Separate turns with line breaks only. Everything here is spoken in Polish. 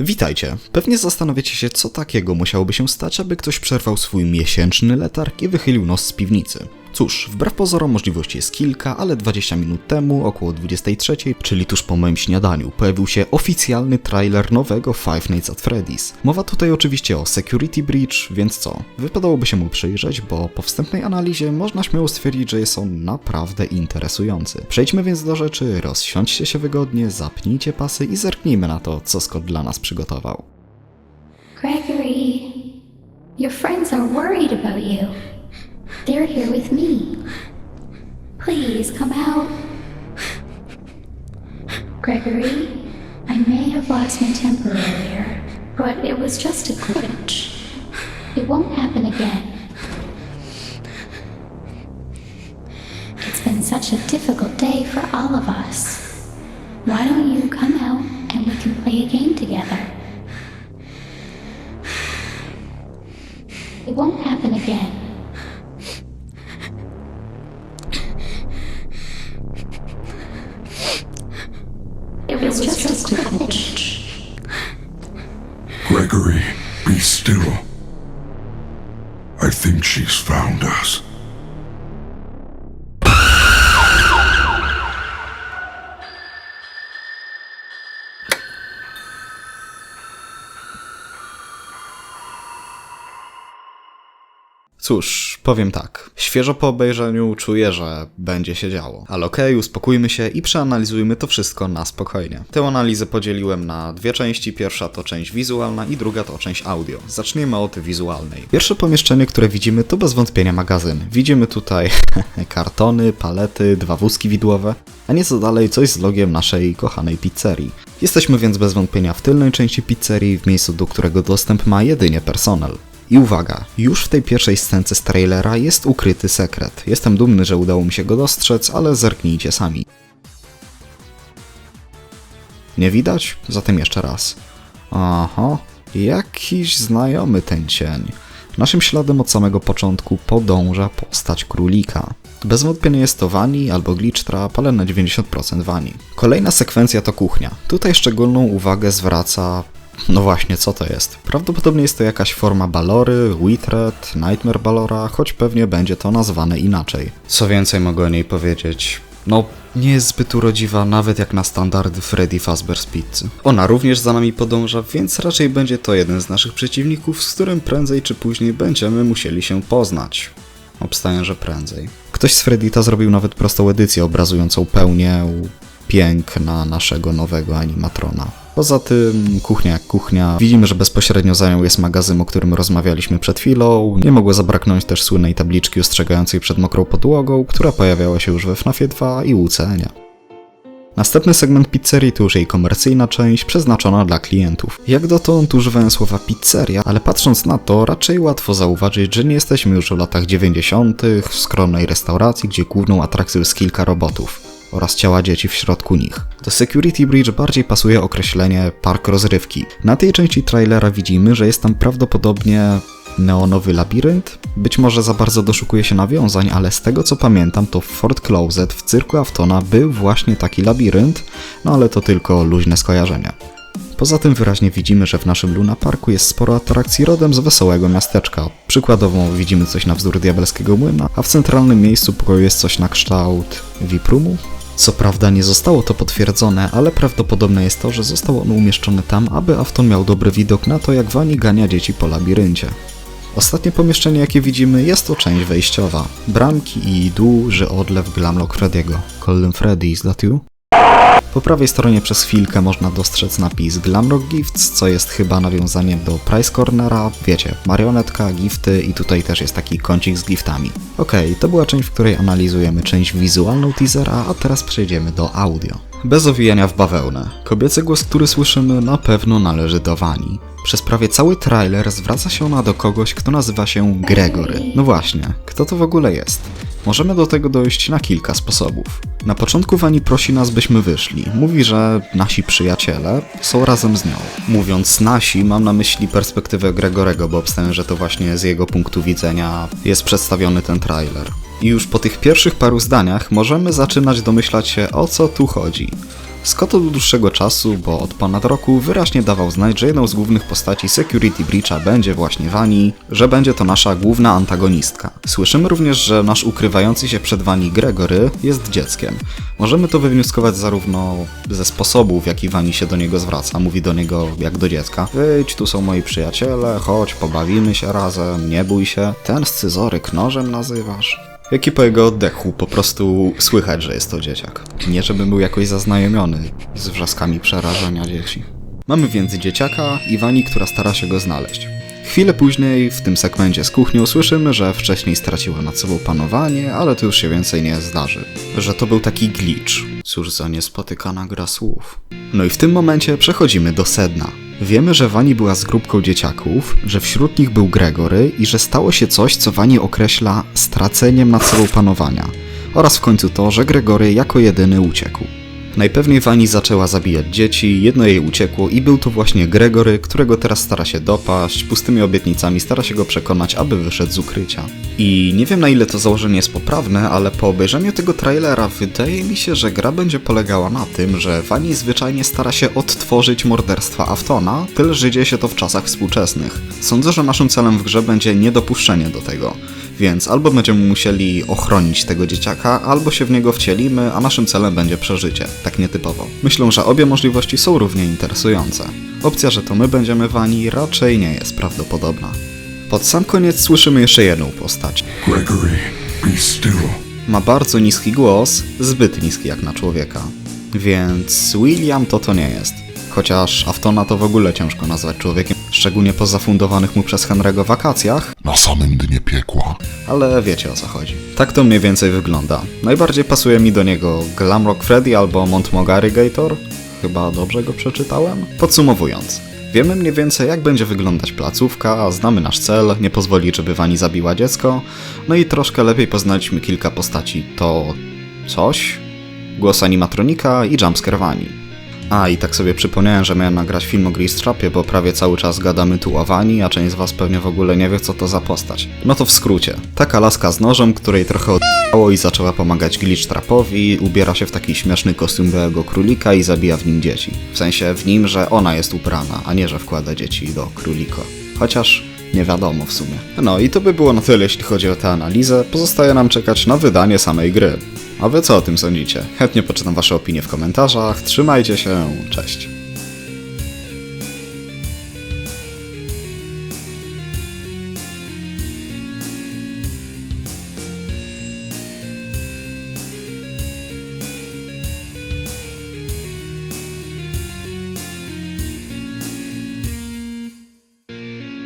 Witajcie. Pewnie zastanawiacie się, co takiego musiałoby się stać, aby ktoś przerwał swój miesięczny letarg i wychylił nos z piwnicy. Cóż, wbrew pozorom możliwości jest kilka, ale 20 minut temu, około 23, czyli tuż po moim śniadaniu, pojawił się oficjalny trailer nowego Five Nights at Freddy's. Mowa tutaj oczywiście o Security Breach, więc co? Wypadałoby się mu przyjrzeć, bo po wstępnej analizie można śmiało stwierdzić, że jest on naprawdę interesujący. Przejdźmy więc do rzeczy, rozsiądźcie się wygodnie, zapnijcie pasy i zerknijmy na to, co Scott dla nas przygotował.
Gregory, your friends are worried about you. They're here with me. Please come out. Gregory, I may have lost my temper earlier, but it was just a glitch. It won't happen again. It's been such a difficult day for all of us. Why don't you come out and we can play a game together? It won't happen again. It was just a glitch.
Be still. I think she's found us.
Cóż, powiem tak. Świeżo po obejrzeniu czuję, że będzie się działo. Ale okej, uspokójmy się i przeanalizujmy to wszystko na spokojnie. Tę analizę podzieliłem na dwie części. Pierwsza to część wizualna i druga to część audio. Zacznijmy od wizualnej. Pierwsze pomieszczenie, które widzimy, to bez wątpienia magazyn. Widzimy tutaj kartony, palety, dwa wózki widłowe, a nieco dalej coś z logiem naszej kochanej pizzerii. Jesteśmy więc bez wątpienia w tylnej części pizzerii, w miejscu, do którego dostęp ma jedynie personel. I uwaga, już w tej pierwszej scence z trailera jest ukryty sekret. Jestem dumny, że udało mi się go dostrzec, ale zerknijcie sami. Nie widać? Zatem jeszcze raz. Aha, jakiś znajomy ten cień. Naszym śladem od samego początku podąża postać królika. Bez wątpienia jest to Wani albo Glitch Trap, ale na 90% Wani. Kolejna sekwencja to kuchnia. Tutaj szczególną uwagę zwraca no właśnie, co to jest? Prawdopodobnie jest to jakaś forma balory, Witred, Nightmare Balora, choć pewnie będzie to nazwane inaczej. Co więcej mogę o niej powiedzieć? No, nie jest zbyt urodziwa nawet jak na standardy Freddy Fazbear z pizzy. Ona również za nami podąża, więc raczej będzie to jeden z naszych przeciwników, z którym prędzej czy później będziemy musieli się poznać. Obstaję, że prędzej. Ktoś z Freddita zrobił nawet prostą edycję obrazującą pełnię piękna naszego nowego animatrona. Poza tym, kuchnia jak kuchnia. Widzimy, że bezpośrednio za nią jest magazyn, o którym rozmawialiśmy przed chwilą. Nie mogło zabraknąć też słynnej tabliczki ostrzegającej przed mokrą podłogą, która pojawiała się już we FNAFie 2 i UCN. Następny segment pizzerii to już jej komercyjna część, przeznaczona dla klientów. Jak dotąd używałem słowa pizzeria, ale patrząc na to, raczej łatwo zauważyć, że nie jesteśmy już w latach 90. w skromnej restauracji, gdzie główną atrakcją jest kilka robotów oraz ciała dzieci w środku nich. Do Security Bridge bardziej pasuje określenie park rozrywki. Na tej części trailera widzimy, że jest tam prawdopodobnie neonowy labirynt. Być może za bardzo doszukuje się nawiązań, ale z tego co pamiętam, to w Fort Closet w cyrku Aftona był właśnie taki labirynt, no ale to tylko luźne skojarzenie. Poza tym wyraźnie widzimy, że w naszym Luna Parku jest sporo atrakcji rodem z wesołego miasteczka. Przykładowo widzimy coś na wzór diabelskiego młyna, a w centralnym miejscu pokoju jest coś na kształt Viprumu. Co prawda nie zostało to potwierdzone, ale prawdopodobne jest to, że został on umieszczony tam, aby Afton miał dobry widok na to, jak Wani gania dzieci po labiryncie. Ostatnie pomieszczenie, jakie widzimy, jest to część wejściowa. Bramki i duży odlew Glamlock Freddy'ego. Golden Freddy, is that you? Po prawej stronie przez chwilkę można dostrzec napis Glamrock Gifts, co jest chyba nawiązaniem do Price Cornera, wiecie, marionetka, gifty i tutaj też jest taki kącik z giftami. Okej, okay, to była część, w której analizujemy część wizualną teasera, a teraz przejdziemy do audio. Bez owijania w bawełnę. Kobiecy głos, który słyszymy, na pewno należy do Wani. Przez prawie cały trailer zwraca się ona do kogoś, kto nazywa się Gregory. No właśnie, kto to w ogóle jest? Możemy do tego dojść na kilka sposobów. Na początku Wani prosi nas, byśmy wyszli. Mówi, że nasi przyjaciele są razem z nią. Mówiąc nasi, mam na myśli perspektywę Gregorego, bo obstawiam, że to właśnie z jego punktu widzenia jest przedstawiony ten trailer. I już po tych pierwszych paru zdaniach możemy zaczynać domyślać się o co tu chodzi. Scott od dłuższego czasu, bo od ponad roku, wyraźnie dawał znać, że jedną z głównych postaci Security Breacha będzie właśnie Vani, że będzie to nasza główna antagonistka. Słyszymy również, że nasz ukrywający się przed Vani Gregory jest dzieckiem. Możemy to wywnioskować zarówno ze sposobu, w jaki Vani się do niego zwraca, mówi do niego jak do dziecka. Wyjdź, tu są moi przyjaciele, chodź, pobawimy się razem, nie bój się. Ten scyzoryk nożem nazywasz? Jak i po jego oddechu po prostu słychać, że jest to dzieciak. Nie żebym był jakoś zaznajomiony z wrzaskami przerażenia dzieci. Mamy więc dzieciaka i Wani, która stara się go znaleźć. Chwilę później, w tym segmencie z kuchnią, słyszymy, że wcześniej straciła nad sobą panowanie, ale to już się więcej nie zdarzy. Że to był taki glitch. Cóż za niespotykana gra słów. No i w tym momencie przechodzimy do sedna. Wiemy, że Wani była z grupką dzieciaków, że wśród nich był Gregory i że stało się coś, co Wani określa straceniem nad sobą panowania. Oraz w końcu to, że Gregory jako jedyny uciekł. Najpewniej Wani zaczęła zabijać dzieci, jedno jej uciekło i był to właśnie Gregory, którego teraz stara się dopaść, pustymi obietnicami stara się go przekonać, aby wyszedł z ukrycia. I nie wiem na ile to założenie jest poprawne, ale po obejrzeniu tego trailera wydaje mi się, że gra będzie polegała na tym, że Wani zwyczajnie stara się odtworzyć morderstwa Aftona, tyle że dzieje się to w czasach współczesnych. Sądzę, że naszym celem w grze będzie niedopuszczenie do tego. Więc albo będziemy musieli ochronić tego dzieciaka, albo się w niego wcielimy, a naszym celem będzie przeżycie. Tak nietypowo. Myślę, że obie możliwości są równie interesujące. Opcja, że to my będziemy wani, raczej nie jest prawdopodobna. Pod sam koniec słyszymy jeszcze jedną postać.
Gregory, be still.
Ma bardzo niski głos, zbyt niski jak na człowieka. Więc William to to nie jest. Chociaż Aftona to w ogóle ciężko nazwać człowiekiem, szczególnie po zafundowanych mu przez Henry'ego wakacjach,
Na samym dnie piekła.
ale wiecie o co chodzi. Tak to mniej więcej wygląda. Najbardziej pasuje mi do niego Glamrock Freddy albo Montmogary Gator. Chyba dobrze go przeczytałem? Podsumowując. Wiemy mniej więcej jak będzie wyglądać placówka, znamy nasz cel, nie pozwoli, żeby Wani zabiła dziecko, no i troszkę lepiej poznaliśmy kilka postaci. To coś, głos animatronika i jumpscare Wani. A, i tak sobie przypomniałem, że miałem nagrać film o Grease Trapie, bo prawie cały czas gadamy tu o Wani, a część z was pewnie w ogóle nie wie, co to za postać. No to w skrócie. Taka laska z nożem, której trochę oddało i zaczęła pomagać Glitch Trapowi, ubiera się w taki śmieszny kostium białego królika i zabija w nim dzieci. W sensie w nim, że ona jest ubrana, a nie, że wkłada dzieci do królika. Chociaż nie wiadomo w sumie. No i to by było na tyle, jeśli chodzi o tę analizę. Pozostaje nam czekać na wydanie samej gry. A wy co o tym sądzicie? Chętnie poczytam wasze opinie w komentarzach. Trzymajcie się, cześć.